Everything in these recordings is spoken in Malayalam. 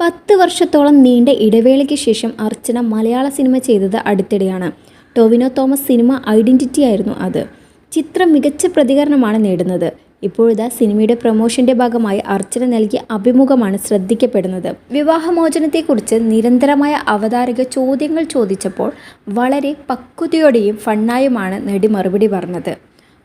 പത്ത് വർഷത്തോളം നീണ്ട ഇടവേളയ്ക്ക് ശേഷം അർച്ചന മലയാള സിനിമ ചെയ്തത് അടുത്തിടെയാണ്. ടോവിനോ തോമസ് സിനിമ ഐഡന്റിറ്റി ആയിരുന്നു അത്. ചിത്രം മികച്ച പ്രതികരണമാണ് നേടുന്നത്. ഇപ്പോഴിതാ സിനിമയുടെ പ്രൊമോഷന്റെ ഭാഗമായി അർച്ചന നൽകിയ അഭിമുഖമാണ് ശ്രദ്ധിക്കപ്പെടുന്നത്. വിവാഹമോചനത്തെക്കുറിച്ച് നിരന്തരമായ അവതാരക ചോദ്യങ്ങൾ ചോദിച്ചപ്പോൾ വളരെ പക്വതയോടെയും ഫണ്ണായുമാണ് നടി മറുപടി പറഞ്ഞത്.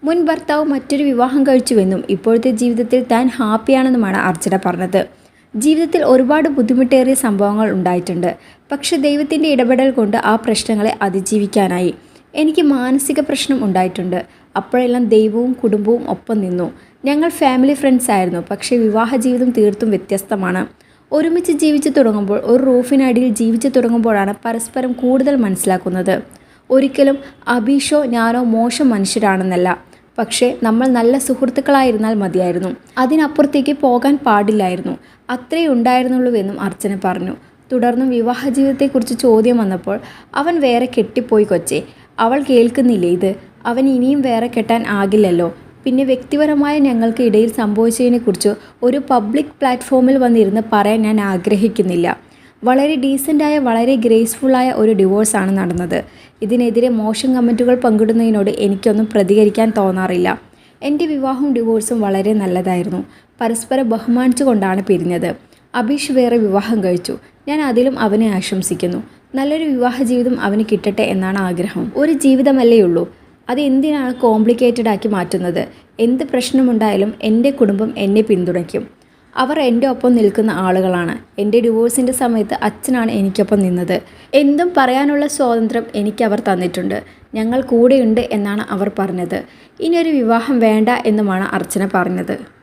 മുൻ ഭർത്താവ് മറ്റൊരു വിവാഹം കഴിച്ചുവെന്നും ഇപ്പോഴത്തെ ജീവിതത്തിൽ താൻ ഹാപ്പിയാണെന്നുമാണ് അർച്ചന പറഞ്ഞത്. ജീവിതത്തിൽ ഒരുപാട് ബുദ്ധിമുട്ടേറിയ സംഭവങ്ങൾ ഉണ്ടായിട്ടുണ്ട്. പക്ഷെ ദൈവത്തിന്റെ ഇടപെടൽ കൊണ്ട് ആ പ്രശ്നങ്ങളെ അതിജീവിക്കാനായി എനിക്ക് മാനസിക പ്രശ്നം ഉണ്ടായിട്ടുണ്ട്. അപ്പോഴെല്ലാം ദൈവവും കുടുംബവും ഒപ്പം നിന്നു. ഞങ്ങൾ ഫാമിലി ഫ്രണ്ട്സ് ആയിരുന്നു. പക്ഷേ വിവാഹ ജീവിതം തീർത്തും വ്യത്യസ്തമാണ്. ഒരുമിച്ച് ജീവിച്ചു തുടങ്ങുമ്പോൾ ഒരു റൂഫിനടിയിൽ ജീവിച്ചു തുടങ്ങുമ്പോഴാണ് പരസ്പരം കൂടുതൽ മനസ്സിലാക്കുന്നത്. ഒരിക്കലും അബീഷോ ഞാനോ മോശം മനുഷ്യരാണെന്നല്ല. പക്ഷേ നമ്മൾ നല്ല സുഹൃത്തുക്കളായിരുന്നാൽ മതിയായിരുന്നു. അതിനപ്പുറത്തേക്ക് പോകാൻ പാടില്ലായിരുന്നു. അത്രേ ഉണ്ടായിരുന്നുള്ളൂവെന്നും അർച്ചന പറഞ്ഞു. തുടർന്നും വിവാഹ ജീവിതത്തെക്കുറിച്ച് ചോദ്യം വന്നപ്പോൾ അവൻ വേറെ കെട്ടിപ്പോയി കൊച്ചെ. അവൾ കേൾക്കുന്നില്ലേ ഇത്? അവൻ ഇനിയും വേറെ കെട്ടാൻ ആകില്ലല്ലോ. പിന്നെ വ്യക്തിപരമായ ഞങ്ങൾക്ക് ഇടയിൽ സംഭവിച്ചതിനെക്കുറിച്ച് ഒരു പബ്ലിക് പ്ലാറ്റ്ഫോമിൽ വന്നിരുന്ന് പറയാൻ ഞാൻ ആഗ്രഹിക്കുന്നില്ല. വളരെ ഡീസന്റായ വളരെ ഗ്രേസ്ഫുള്ളായ ഒരു ഡിവോഴ്സാണ് നടന്നത്. ഇതിനെതിരെ മോശം കമന്റുകൾ പങ്കിടുന്നതിനോട് എനിക്കൊന്നും പ്രതികരിക്കാൻ തോന്നാറില്ല. എന്റെ വിവാഹവും ഡിവോഴ്സും വളരെ നല്ലതായിരുന്നു. പരസ്പരം ബഹുമാനിച്ചുകൊണ്ടാണ് പിരിഞ്ഞത്. അഭീഷ് വേറെ വിവാഹം കഴിച്ചു. ഞാൻ അതിലും അവനെ ആശംസിക്കുന്നു. നല്ലൊരു വിവാഹ ജീവിതം അവന് കിട്ടട്ടെ എന്നാണ് ആഗ്രഹം. ഒരു ജീവിതമല്ലേ ഉള്ളൂ. അത് എന്തിനാണ് കോംപ്ലിക്കേറ്റഡ് ആക്കി മാറ്റുന്നത്? എന്ത് പ്രശ്നമുണ്ടായാലും എന്റെ കുടുംബം എന്നെ പിന്തുണയ്ക്കും. അവർ എന്റെ ഒപ്പം നിൽക്കുന്ന ആളുകളാണ്. എന്റെ ഡിവോഴ്സിന്റെ സമയത്ത് അച്ഛനാണ് എനിക്കൊപ്പം നിന്നത്. എന്തും പറയാനുള്ള സ്വാതന്ത്ര്യം എനിക്ക് അവർ തന്നിട്ടുണ്ട്. ഞങ്ങൾ കൂടെയുണ്ട് എന്നാണ് അവർ പറഞ്ഞത്. ഇനിയൊരു വിവാഹം വേണ്ട എന്നുമാണ് അർച്ചന പറഞ്ഞത്.